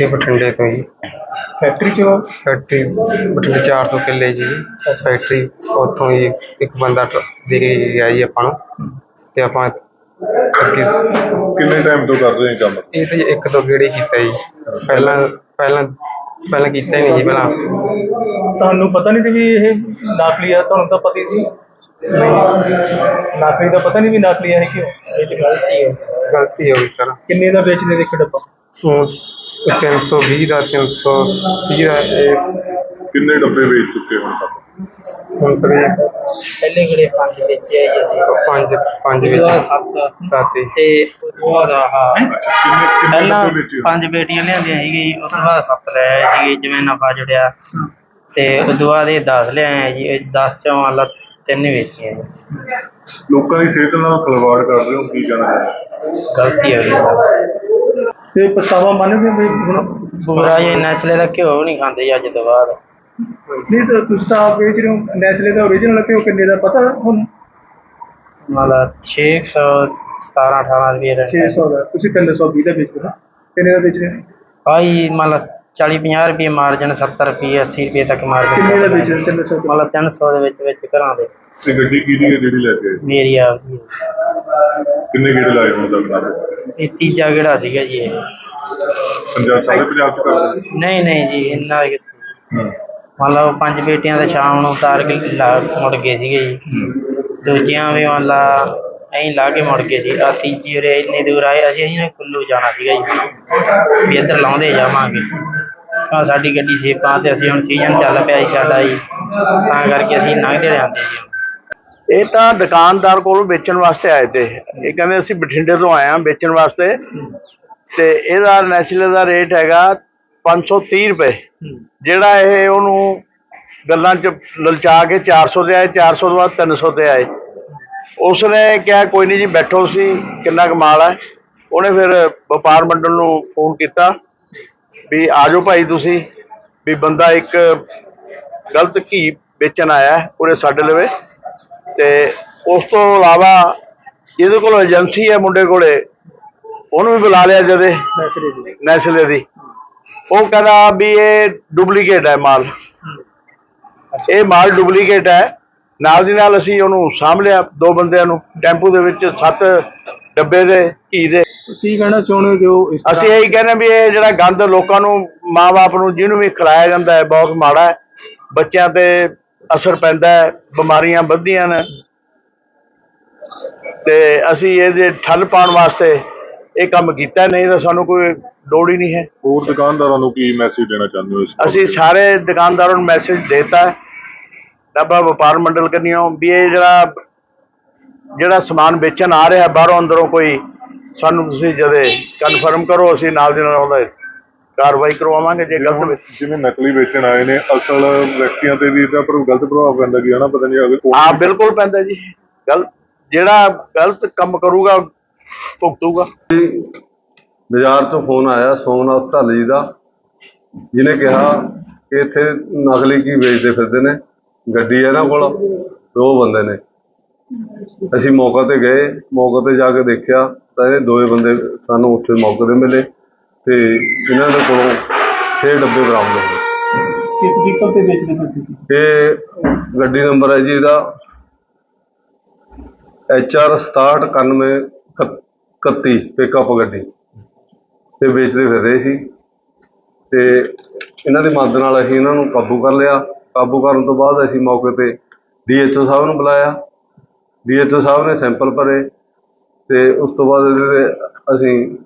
ਇਹ ਬਠਿੰਡੇ ਤੋਂ ਜੀ। ਫੈਕਟਰੀ ਚ? ਫੈਕਟਰੀ ਬਠਿੰਡੇ 400 ਕਿੱਲੇ ਜੀ। ਫੈਕਟਰੀ ਉੱਥੋਂ ਹੀ ਇੱਕ ਬੰਦਾ ਟ- ਦੇ ਕੇ ਗਿਆ ਜੀ ਆਪਾਂ ਨੂੰ। ਤੇ ਆਪਾਂ ਅੱਗੇ ਕਿੰਨੇ ਟਾਈਮ ਤੋਂ ਕਰ ਰਹੇ ਹੋ ਕੰਮ? ਇਹ ਤੇ ਇੱਕ ਦੋ ਗੇੜੇ ਕੀਤਾ ਜੀ। ਪਹਿਲਾਂ ਪਹਿਲਾਂ ਪਹਿਲਾਂ ਕੀਤਾ ਹੀ ਨਹੀਂ ਜੀ ਪਹਿਲਾਂ। ਤੁਹਾਨੂੰ ਪਤਾ ਨਹੀਂ ਸੀ ਵੀ ਇਹ ਨਕਲੀ ਆ ਤੁਹਾਨੂੰ ਤਾਂ ਪਤਾ ਹੀ ਸੀ। ਨਕਲੀ ਦਾ ਪਤਾ ਨਹੀਂ ਵੀ ਨਕਲੀ ਆ ਇਹ ਕਿਉਂ? ਇਹ ਚ ਗਲਤੀ ਹੈ। ਗਲਤੀ ਹੋ ਗਈ ਸਰ। ਕਿੰਨੇ ਦਾ ਵੇਚਦੇ ਨੇ ਇੱਕ ਡੱਬਾ ਹੁਣ 320 ਦਾ 330 ਦਾ ਇਹ ਕਿੰਨੇ ਡੱਬੇ ਵੇਚ ਚੁੱਕੇ ਹੁਣ ਤੱਕ? ਹੁਣ ਤੱਕ ਪਹਿਲੇ ਗੜੇ ਪੰਜ ਵੇਚੇ ਆ ਜੀ ਜੀ ਪੰਜ ਪੰਜ ਵਿੱਚ। ਸੱਤ। ਸਾਥੀ ਤੇ ਉਹ ਅੱਛਾ ਕਿੰਨੇ ਕਿੰਨੇ ਪਹਿਲਾਂ ਡੱਬੇ ਵੇਚੇ ਪੰਜ ਬੇਟੀਆਂ ਲਿਆਂਦੀਆਂ ਸੀਗੀ ਉਸ ਤੋਂ ਬਾਅਦ ਸੱਤ ਲੈ ਆਏ ਸੀਗੇ ਜਿਵੇਂ ਨਫਾ ਜੁੜਿਆ। ਤੇ ਉਸ ਤੋਂ ਬਾਅਦ ਇਹ 10 ਲਿਆਏ ਜੀ 10 ਚੋਂ ਮੰਨ ਲਾ ਤਿੰਨ ਹੀ ਵੇਚੀਆਂ ਜੀ। ਲੋਕਾਂ ਦੀ ਸਿਹਤ ਨਾਲ ਖਿਲਵਾੜ ਕਰ ਰਹੇ ਹੋ ਕੀ ਕਹਿਣਾ ਹੈ? ਗਲਤੀ ਹੋ ਗਈ। ਸਰ ਤੇ ਪਛਤਾਵਾ ਮੰਨਦੇ ਵੀ ਹੁਣ ਪੂਰਾ ਜੀ ਨਸਲੇ ਦਾ ਘਿਓ ਨਹੀਂ ਖਾਂਦੇ ਜੀ ਅੱਜ ਤੋਂ ਬਾਅਦ। ਨਹੀਂ ਤਾਂ ਤੁਸੀਂ ਤਾਂ ਆਪ ਵੇਚ ਰਹੇ ਹੋ ਨੈਸਲੇ ਦਾ ਓਰੀਜਨਲ ਕਿਉਂ ਕਿੰਨੇ ਦਾ ਪਤਾ ਹੁਣ? ਮੰਨ ਲਾ 600 17 18 ਰੁਪਏ ਦਾ। 600 ਦਾ ਤੁਸੀਂ 320 ਦਾ ਵੇਚ ਰਹੇ ਹੋ ਕਿੰਨੇ ਦਾ ਵੇਚ ਰਹੇ ਹੋ? ਆਈ ਮੰਨ ਲਾ 40 50 ਰੁਪਏ ਮਾਰਜਨ 70 ਰੁਪਏ 80 ਰੁਪਏ ਤੱਕ ਮਾਰਜਨ ਕਿੰਨੇ ਦਾ ਵੇਚ ਰਹੇ ਹੋ? 300 ਮੰਨ ਲਾ 300 ਦੇ ਵਿੱਚ ਵਿੱਚ ਘਰਾਂ ਦੇ। ਤੇ ਗੱਡੀ ਕਿਹਦੀ ਹੈ ਜਿਹੜੀ ਲੈ ਕੇ ਆਏ? ਮੇਰੀ ਆਪ ਦੀ ਹੈ। ਕਿੰਨੇ ਗੇੜੇ ਲਾਏ ਹੁਣ ਤੱਕ ਨਾਲ? ਇਹ ਤੀਜਾ ਕਿਹੜਾ ਸੀਗਾ ਜੀ ਇਹ। ਪੰਜਾਬ ਸਾਰੇ ਪੰਜਾਬ ਚ ਕਰਦੇ? ਨਹੀਂ ਨਹੀਂ ਜੀ ਇੰਨਾ ਕਿੱਥੇ। ਹੂੰ। ਮੰਨ ਲਓ ਪੰਜ ਬੇਟੀਆਂ ਦੇ ਸ਼ਾਮ ਨੂੰ ਉਤਾਰ ਕੇ ਲਾ ਮੁੜ ਗਏ ਸੀਗੇ ਜੀ। ਦੂਜੀਆਂ ਵੀ ਮੰਨ ਲਾ ਐਂ ਲਾ ਕੇ ਮੁੜ ਗਏ ਸੀ ਆ ਤੀਜੀ ਉਰੇ ਇੰਨੀ ਦੂਰ ਆਏ ਅਸੀਂ ਅਸੀਂ ਨਾ ਕੁੱਲੂ ਜਾਣਾ ਸੀਗਾ ਜੀ। ਵੀ ਇੱਧਰ ਲਾਉਂਦੇ ਜਾਵਾਂਗੇ। ਆ ਸਾਡੀ ਗੱਡੀ ਸੇਪਾਂ ਤੇ ਅਸੀਂ ਹੁਣ ਸੀਜ਼ਨ ਚੱਲ ਪਿਆ ਜੀ ਸਾਡਾ ਜੀ। ਤਾਂ ਕਰਕੇ ਅਸੀਂ ਲੰਘਦੇ ਜਾਂਦੇ ਜੀ। ਇਹ ਤਾਂ ਦੁਕਾਨਦਾਰ ਕੋਲੋਂ ਵੇਚਣ ਵਾਸਤੇ ਆਏ ਤੇ। ਇਹ ਕਹਿੰਦੇ ਅਸੀਂ ਬਠਿੰਡੇ ਤੋਂ ਆਏ ਹਾਂ ਵੇਚਣ ਵਾਸਤੇ। ਤੇ ਇਹਦਾ ਨੈਚੁਰਲ ਦਾ ਰੇਟ ਹੈਗਾ 530 ਰੁਪਏ। ਜਿਹੜਾ ਇਹ ਉਹਨੂੰ ਗੱਲਾਂ 'ਚ ਲਲਚਾ ਕੇ 400 ਦੇ ਆਏ 400 ਤੋਂ ਬਾਅਦ 300 ਤੇ ਆਏ। ਉਸਨੇ ਕਿਹਾ ਕੋਈ ਨਹੀਂ ਜੀ ਬੈਠੋ ਸੀ ਕਿੰਨਾ ਕਮਾਲ ਹੈ? ਉਹਨੇ ਫਿਰ ਵਪਾਰ ਮੰਡਲ ਨੂੰ ਫੋਨ ਕੀਤਾ ਵੀ ਆਜੋ ਭਾਈ ਤੁਸੀਂ ਵੀ ਬੰਦਾ ਇੱਕ ਗਲਤ ਘੀ ਵੇਚਣ ਆਇਆ ਉਰੇ ਸਾਡੇ ਲਵੇ। ਤੇ ਉਸ ਤੋਂ ਇਲਾਵਾ ਇਹਦੇ ਕੋਲ ਏਜੰਸੀ ਹੈ ਮੁੰਡੇ ਕੋਲੇ ਉਹਨੂੰ ਵੀ ਬੁਲਾ ਲਿਆ ਜਦੇ ਨੈਸਲੇ ਦੀ ਨੈਸਲੇ ਦੀ ਉਹ ਕਹਿੰਦਾ ਵੀ ਇਹ ਡੁਪਲੀਕੇਟ ਹੈ ਮਾਲ। ਇਹ ਮਾਲ ਡੁਪਲੀਕੇਟ ਹੈ। ਨਾਲ ਦੀ ਨਾਲ ਅਸੀਂ ਉਹਨੂੰ ਸਾਂਭ ਲਿਆ ਦੋ ਬੰਦਿਆਂ ਨੂੰ ਟੈਂਪੂ ਦੇ ਵਿੱਚ ਸੱਤ ਡੱਬੇ ਦੇ ਘੀ ਦੇ। ਕੀ ਕਹਿਣਾ ਚਾਹੁੰਦੇ ਹੋ ਜੋ ਇਸ ਅਸੀਂ ਇਹੀ ਕਹਿੰਦੇ ਵੀ ਇਹ ਜਿਹੜਾ ਗੰਦ ਲੋਕਾਂ ਨੂੰ ਮਾਪੇ ਨੂੰ ਜਿਹਨੂੰ ਵੀ ਖਿਲਾਇਆ ਜਾਂਦਾ ਹੈ ਬਹੁਤ ਮਾੜਾ ਹੈ ਬੱਚਿਆਂ ਤੇ ਅਸਰ ਪੈਂਦਾ ਹੈ ਬਿਮਾਰੀਆਂ ਵੱਧਦੀਆਂ ਨੇ। ਤੇ ਅਸੀਂ ਇਹਦੇ ਠੱਲ ਪਾਉਣ ਵਾਸਤੇ ਇਹ ਕੰਮ ਕੀਤਾ ਨਹੀਂ ਤਾਂ ਸਾਨੂੰ ਕੋਈ ਲੋੜ ਹੀ ਨਹੀਂ ਹੈ। ਹੋਰ ਦੁਕਾਨਦਾਰਾਂ ਨੂੰ ਕੀ ਮੈਸੇਜ ਦੇਣਾ ਚਾਹੁੰਦੇ ਹੋ ਇਸ ਅਸੀਂ ਸਾਰੇ ਦੁਕਾਨਦਾਰਾਂ ਨੂੰ ਮੈਸੇਜ ਦੇਤਾ ਹੈ। ਡੱਬਾ ਵਪਾਰ ਮੰਡਲ ਕੰਨਿਓ ਵੀ ਇਹ ਜਿਹੜਾ ਜਿਹੜਾ ਸਮਾਨ ਵੇਚਣ ਆ ਰਿਹਾ ਬਾਹਰੋਂ ਅੰਦਰੋਂ ਕੋਈ ਸਾਨੂੰ ਤੁਸੀਂ ਜਦੇ ਕਨਫਰਮ ਕਰੋ ਅਸੀਂ ਨਾਲ ਦੀ ਨਾਲ ਉਹਦਾ ਕਾਰਵਾਈ ਕਰਵਾਵਾਂਗੇ ਜੇ ਗਲਤ ਵਿੱਚ। ਜਿਵੇਂ ਨਕਲੀ ਵੇਚਣ ਆਏ ਨੇ ਅਸਲ ਵਿਅਕਤੀਆਂ ਤੇ ਵੀ ਇਹਦਾ ਪਰ ਗਲਤ ਪ੍ਰਭਾਵ ਪੈਂਦਾ ਕਿ ਹਨਾ ਪਤਾ ਨਹੀਂ ਅਗੇ ਕੋਲ ਹਾਂ ਬਿਲਕੁਲ ਪੈਂਦਾ ਜੀ। ਗਲਤ ਜਿਹੜਾ ਗਲਤ ਕੰਮ ਕਰੂਗਾ ਭੁਗਤੂਗਾ। ਬਾਜ਼ਾਰ ਤੋਂ ਫੋਨ ਆਇਆ ਸੋਮਨਾਥ ਢੱਲ ਜੀ ਦਾ ਜਿਹਨੇ ਕਿਹਾ ਕਿ ਇੱਥੇ ਨਕਲੀ ਕੀ ਵੇਚਦੇ ਫਿਰਦੇ ਨੇ ਗੱਡੀ ਹੈ ਇਹਨਾਂ ਕੋਲ ਦੋ ਬੰਦੇ ਨੇ। ਅਸੀਂ ਮੌਕੇ ਤੇ ਗਏ ਮੌਕੇ ਤੇ ਜਾ ਕੇ ਦੇਖਿਆ ਤਾਂ ਇਹ ਦੋਵੇਂ ਬੰਦੇ ਸਾਨੂੰ ਉੱਥੇ ਮੌਕੇ ਤੇ ਮਿਲੇ। ਤੇ ਇਹਨਾਂ ਦੇ ਕੋਲੋਂ 6 ਡੱਬੇ ਬਰਾਮਦ ਹੋਏ ਕਿਸ ਵਹੀਕਲ ਤੇ ਵੇਚਦੇ ਹੋ ਤੁਸੀਂ? ਇਹ ਗੱਡੀ ਨੰਬਰ ਹੈ ਜੀ ਇਹਦਾ HR 6791 31 ਪਿਕਅਪ ਗੱਡੀ। ਤੇ ਵੇਚਦੇ ਫਿਰ ਰਹੇ ਸੀ। ਤੇ ਇਹਨਾਂ ਦੀ ਮਦਦ ਨਾਲ ਅਸੀਂ ਇਹਨਾਂ ਨੂੰ ਕਾਬੂ ਕਰ ਲਿਆ। ਕਾਬੂ ਕਰਨ ਤੋਂ ਬਾਅਦ ਅਸੀਂ ਮੌਕੇ ਤੇ ਡੀਐਚਓ ਸਾਹਿਬ ਨੂੰ ਬੁਲਾਇਆ। ਡੀਐਚਓ ਸਾਹਿਬ ਨੇ ਸੈਂਪਲ ਭਰੇ। ਤੇ ਉਸ ਤੋਂ ਬਾਅਦ ਇਹਦੇ ਤੇ ਅਸੀਂ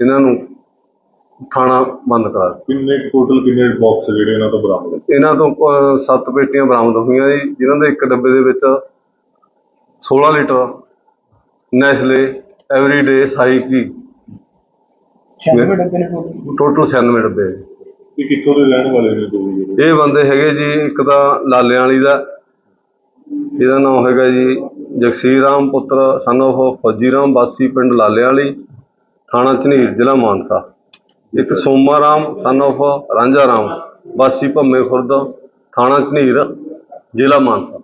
ਇਹਨਾਂ ਨੂੰ ਥਾਣਾ ਬੰਦ ਕਰਾ ਦਿੱਤਾ। ਕਿੰਨੇ ਟੋਟਲ ਕਿੰਨੇ ਬਾਕਸ ਜਿਹੜੇ ਇਹਨਾਂ ਤੋਂ ਬਰਾਮਦ ਹੋਏ? ਇਹਨਾਂ ਤੋਂ ਅਹ, ਸੱਤ ਪੇਟੀਆਂ ਬਰਾਮਦ ਹੋਈਆਂ ਜੀ ਜਿਨ੍ਹਾਂ ਦੇ ਇੱਕ ਡੱਬੇ ਦੇ ਵਿੱਚ 16 ਲੀਟਰ ਨੈਸਲੇ ਐਵਰੀਡੇ ਸਾਈ ਕੀ 96 ਡੱਬੇ ਨੇ। ਟੋਟਲ 96 ਡੱਬੇ। ਇਹ ਕਿੱਥੋਂ ਦੇ ਰਹਿਣ ਵਾਲੇ ਨੇ ਦੋ ਜਿਹੜੇ? ਇਹ ਬੰਦੇ ਹੈਗੇ ਜੀ ਇੱਕ ਤਾਂ ਲਾਲਿਆਂ ਵਾਲੀ ਦਾ। ਇਹਦਾ ਨਾਮ ਹੈਗਾ ਜੀ ਜਗਸੀਰ ਰਾਮ ਪੁੱਤਰ son of ਫੌਜੀ ਰਾਮ ਵਾਸੀ ਪਿੰਡ ਲਾਲਿਆਂ ਵਾਲੀ ਥਾਣਾ ਝਨੀਰ ਜ਼ਿਲ੍ਹਾ ਮਾਨਸਾ। ਇੱਕ ਸੋਮਾ ਰਾਮ ਸਨ ਆਫ ਰਾਂਝਾ ਰਾਮ ਵਾਸੀ ਭੰਮੇ ਖੁਰਦ ਥਾਣਾ ਝਨੀਰ ਜ਼ਿਲ੍ਹਾ ਮਾਨਸਾ।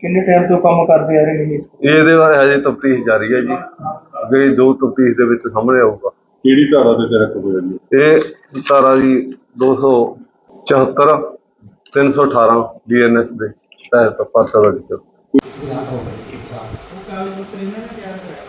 ਕਿੰਨੇ ਟਾਈਮ ਤੋਂ ਕੰਮ ਕਰਦੇ ਆ ਰਹੇ ਨੇ? ਇਹਦੇ ਬਾਰੇ ਹਜੇ ਤਫਤੀਸ਼ ਜਾਰੀ ਹੈ ਜੀ। ਜੇ ਦੋ ਤਫਤੀਸ਼ ਦੇ ਵਿੱਚ ਸਾਹਮਣੇ ਆਊਗਾ। ਕਿਹੜੀ ਧਾਰਾ ਤੇ ਤੇਰਾ ਕਬੂਲ ਇਹ ਧਾਰਾ ਜੀ 274 318 ਡੀਐਨਐਸ ਦੇ ਤਹਿਤ ਪਾਤਰ ਵਿੱਚ ਉਹ ਕਾਲ ਨੂੰ ਟ੍ਰੇਨਰ ਨੇ ਤਿਆਰ ਕਰਾਇਆ।